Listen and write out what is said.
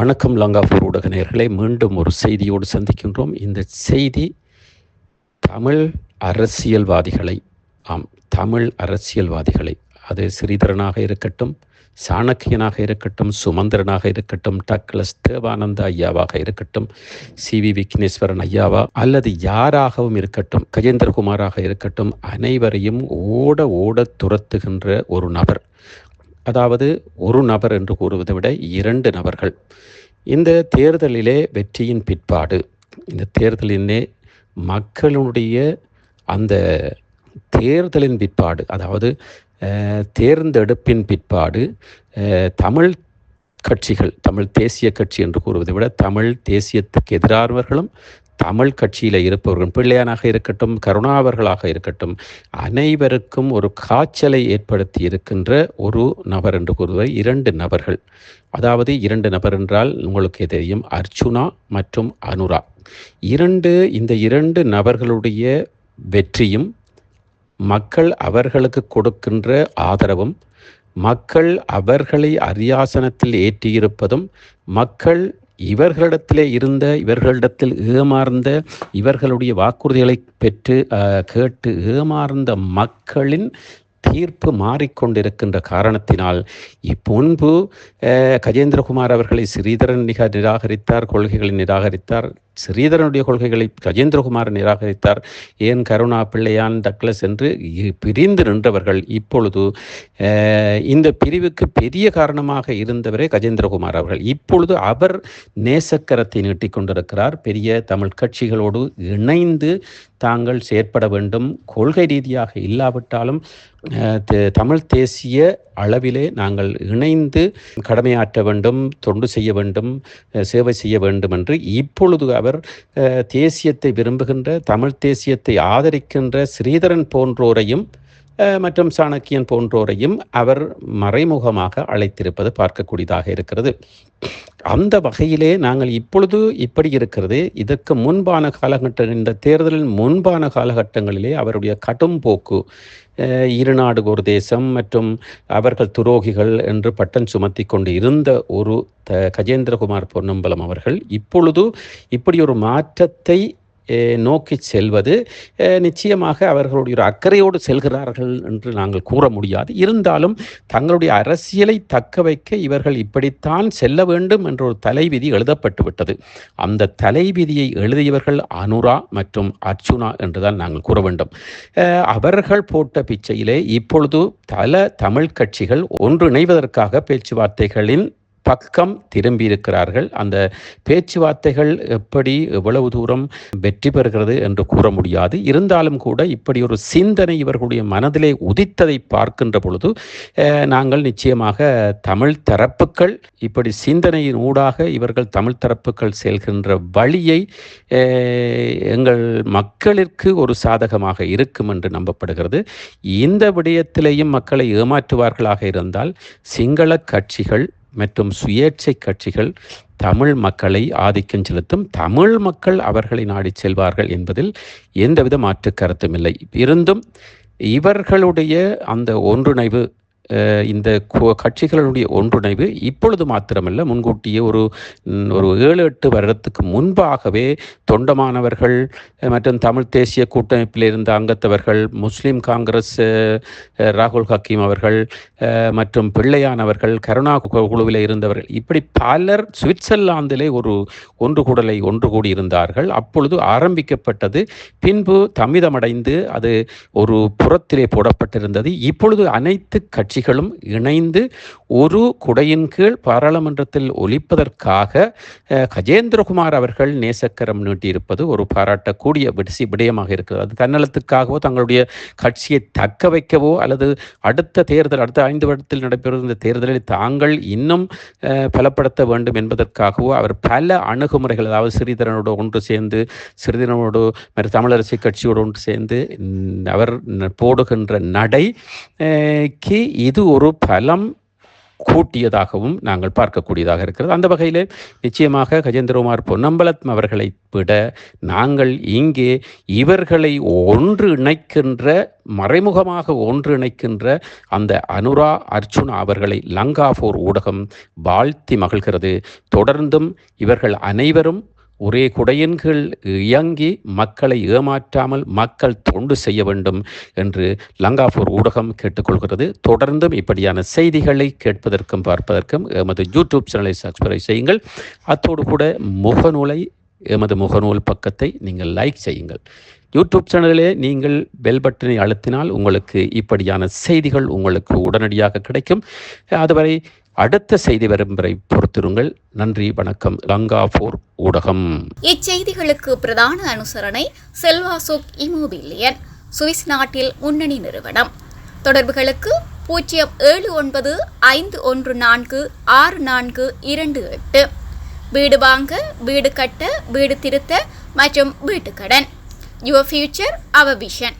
வணக்கம் லங்காபூர் ஊடக நேர்களை மீண்டும் ஒரு செய்தியோடு சந்திக்கின்றோம். இந்த செய்தி தமிழ் அரசியல்வாதிகளை ஆம் தமிழ் அரசியல்வாதிகளை அது ஸ்ரீதரனாக இருக்கட்டும் சாணக்கியனாக இருக்கட்டும் சுமந்திரனாக இருக்கட்டும் டக்ளஸ் தேவானந்த ஐயாவாக இருக்கட்டும் சி வி விக்னேஸ்வரன் ஐயாவா அல்லது யாராகவும் இருக்கட்டும் கஜேந்திரகுமாராக இருக்கட்டும் அனைவரையும் ஓட ஓட துரத்துகின்ற ஒரு நபர். அதாவது ஒரு நபர் என்று கூறுவதை விட இரண்டு நபர்கள். இந்த தேர்தலிலே வெற்றியின் பிற்பாடு இந்த தேர்தலினே மக்களுடைய அந்த தேர்தலின் பிற்பாடு அதாவது தேர்ந்தெடுப்பின் பிற்பாடு தமிழ் கட்சிகள் தமிழ் தேசிய கட்சி என்று கூறுவதை விட தமிழ் தேசியத்துக்கு எதிரானவர்களும் தமிழ் கட்சியில் இருப்பவர்கள் பிள்ளையானாக இருக்கட்டும் கருணாவர்களாக இருக்கட்டும் அனைவருக்கும் ஒரு காய்ச்சலை ஏற்படுத்தி இருக்கின்ற ஒரு நபர் என்று கூறுவது இரண்டு நபர்கள். அதாவது இரண்டு நபர் என்றால் உங்களுக்கு தெரியும் அர்ச்சுனா மற்றும் அனுரா. இரண்டு இந்த இரண்டு நபர்களுடைய வெற்றியும் மக்கள் அவர்களுக்கு கொடுக்கின்ற ஆதரவும் மக்கள் அவர்களை அரியாசனத்தில் ஏற்றியிருப்பதும் மக்கள் இவர்களிடத்திலே இருந்த இவர்களிடத்தில் ஏமாறுந்த இவர்களுடைய வாக்குறுதிகளை பெற்று கேட்டு ஏமாறுந்த மக்களின் தீர்ப்பு மாறிக்கொண்டிருக்கின்ற காரணத்தினால் முன்பு கஜேந்திரகுமார் அவர்களை ஸ்ரீதரன் நிக நிராகரித்தார் கொள்கைகளை நிராகரித்தார். ஸ்ரீதரனுடைய கொள்கைகளை கஜேந்திரகுமார் நிராகரித்தார். ஏன் கருணா பிள்ளையான் டக்ளஸ் என்று இ- பிரிந்து நின்றவர்கள் இப்பொழுது இந்த பிரிவுக்கு பெரிய காரணமாக இருந்தவரே கஜேந்திரகுமார் அவர்கள். இப்பொழுது அவர் நேசக்கரத்தை நீட்டிக்கொண்டிருக்கிறார் பெரிய தமிழ் கட்சிகளோடு இணைந்து தாங்கள் செயற்பட வேண்டும். கொள்கை ரீதியாக இல்லாவிட்டாலும் தமிழ் தேசிய அளவிலே நாங்கள் இணைந்து கடமையாற்ற வேண்டும் தொண்டு செய்ய வேண்டும் சேவை செய்ய வேண்டும் என்று இப்பொழுது அவர் தேசியத்தை விரும்புகின்ற தமிழ் தேசியத்தை ஆதரிக்கின்ற ஸ்ரீதரன் போன்றோரையும் மற்றும் சாணக்கியன் போன்றோரையும் அவர் மறைமுகமாக அழைத்திருப்பது பார்க்கக்கூடியதாக இருக்கிறது. அந்த வகையிலே நாங்கள் இப்பொழுது இப்படி இருக்கிறது. இதற்கு முன்பான காலகட்டம் இந்த தேர்தலின் முன்பான காலகட்டங்களிலே அவருடைய கடும் போக்கு இரு நாடு ஒரு தேசம் மற்றும் அவர்கள் துரோகிகள் என்று பட்டம் சுமத்தி கொண்டு இருந்த ஒரு த கஜேந்திரகுமார் பொன்னம்பலம் அவர்கள் இப்பொழுது இப்படி ஒரு மாற்றத்தை நோக்கி செல்வது நிச்சயமாக அவர்களுடைய ஒரு அக்கறையோடு செல்கிறார்கள் என்று நாங்கள் கூற முடியாது. இருந்தாலும் தங்களுடைய அரசியலை தக்க வைக்க இவர்கள் இப்படித்தான் செல்ல வேண்டும் என்ற ஒரு தலைவிதி எழுதப்பட்டு விட்டது. அந்த தலைவிதியை எழுதியவர்கள் அனுரா மற்றும் அர்ச்சுனா என்றுதான் நாங்கள் கூற வேண்டும். அவர்கள் போட்ட பிச்சையிலே இப்பொழுது பல தமிழ் கட்சிகள் ஒன்றிணைவதற்காக பேச்சுவார்த்தைகளின் பக்கம் திரும்பியிருக்கிறார்கள். அந்த பேச்சுவார்த்தைகள் எப்படி எவ்வளவு தூரம் வெற்றி பெறுகிறது என்று கூற முடியாது. இருந்தாலும் கூட இப்படி ஒரு சிந்தனை இவர்களுடைய மனதிலே உதித்ததை பார்க்கின்ற பொழுது நாங்கள் நிச்சயமாக தமிழ் தரப்புகள் இப்படி சிந்தனையின் ஊடாக இவர்கள் தமிழ் தரப்புகள் செல்கின்ற வழியை எங்கள் மக்களிற்கு ஒரு சாதகமாக இருக்கும் என்று நம்பப்படுகிறது. இந்த விடயத்திலேயும் மக்களை ஏமாற்றுவார்களாக இருந்தால் சிங்கள கட்சிகள் மற்றும் சுயேட்சை கட்சிகள் தமிழ் மக்களை ஆதிக்கம் செலுத்தும் தமிழ் மக்கள் அவர்களை நாடி செல்வார்கள் என்பதில் எந்தவித மாற்று கருத்தும் இல்லை. இருந்தும் இவர்களுடைய அந்த ஒன்றிணைவு இந்த கு- கட்சிகளுடைய ஒன்றிணைவு இப்பொழுது மாத்திரமல்ல. முன்கூட்டியே ஒரு ஒரு ஏழு எட்டு வருடத்துக்கு முன்பாகவே தொண்டமானவர்கள் மற்றும் தமிழ் தேசிய கூட்டமைப்பில் இருந்த அங்கத்தவர்கள் முஸ்லீம் காங்கிரஸ் ராகுல் ஹக்கீம் அவர்கள் மற்றும் பிள்ளையானவர்கள் கருணா கு- குழுவில் இருந்தவர்கள் இப்படி பலர் சுவிட்சர்லாந்திலே ஒரு ஒன்று கூடலை ஒன்று கூடியிருந்தார்கள் அப்பொழுது ஆரம்பிக்கப்பட்டது பின்பு தமிதமடைந்து அது ஒரு புறத்திலே போடப்பட்டிருந்தது. இப்பொழுது அனைத்து கட்சி கட்சிகளும் இணைந்து ஒரு குடையின் கீழ் பாராளுமன்றத்தில் ஒலிப்பதற்காக கஜேந்திரகுமார் அவர்கள் நேசக்கரம் நீட்டியிருப்பது ஒரு பாராட்டக்கூடிய விடசி விடயமாக இருக்கிறது. அது தன்னலத்துக்காகவோ தங்களுடைய கட்சியை தக்க வைக்கவோ அல்லது அடுத்த தேர்தல் அடுத்த ஐந்து வருடத்தில் நடைபெறும் இந்த தேர்தலில் தாங்கள் இன்னும் பலப்படுத்த வேண்டும் என்பதற்காகவோ அவர் பல அணுகுமுறைகள் அதாவது சிறிதரனோடு ஒன்று சேர்ந்து சிறிதரனோடு மற்ற தமிழரசு கட்சியோடு ஒன்று சேர்ந்து அவர் போடுகின்ற நடை அஹ், இது ஒரு பலம் கூட்டியதாகவும் நாங்கள் பார்க்கக்கூடியதாக இருக்கிறது. அந்த வகையில் நிச்சயமாக கஜேந்திரகுமார் பொன்னம்பலத் அவர்களை விட நாங்கள் இங்கே இவர்களை ஒன்று இணைக்கின்ற மறைமுகமாக ஒன்று இணைக்கின்ற அந்த அனுரா அர்ஜுனா அவர்களை லங்காபோர் ஊடகம் வாழ்த்தி மகிழ்கிறது. தொடர்ந்தும் இவர்கள் அனைவரும் ஒரே குடையன்கள் இயங்கி மக்களை ஏமாற்றாமல் மக்கள் தொண்டு செய்ய வேண்டும் என்று லங்காபூர் ஊடகம் கேட்டுக்கொள்கிறது. தொடர்ந்தும் இப்படியான செய்திகளை கேட்பதற்கும் பார்ப்பதற்கும் எமது யூடியூப் சேனலை சப்ஸ்கிரைப் செய்யுங்கள். அத்தோடு கூட முகநூலை எமது முகநூல் பக்கத்தை நீங்கள் லைக் செய்யுங்கள். யூடியூப் சேனலிலே நீங்கள் பெல் பட்டனை அழுத்தினால் உங்களுக்கு இப்படியான செய்திகள் உங்களுக்கு உடனடியாக கிடைக்கும். அதுவரை அடுத்த செய்தி வரும் வரை பொறுத்திருங்கள். நன்றி வணக்கம். லங்கா போர் ஊடகம். இச்செய்திகளுக்கு பிரதான அனுசரணை செல்வாசோக் இமோபிலியன் சுவிஸ் நாட்டில் முன்னணி நிறுவனம். தொடர்புகளுக்கு பூஜ்ஜியம் ஏழு ஒன்பது ஐந்து ஒன்று நான்கு ஆறு நான்கு இரண்டு எட்டு. வீடு வாங்க வீடு கட்ட வீடு திருத்த மற்றும் வீட்டுக்கடன். Your future our vision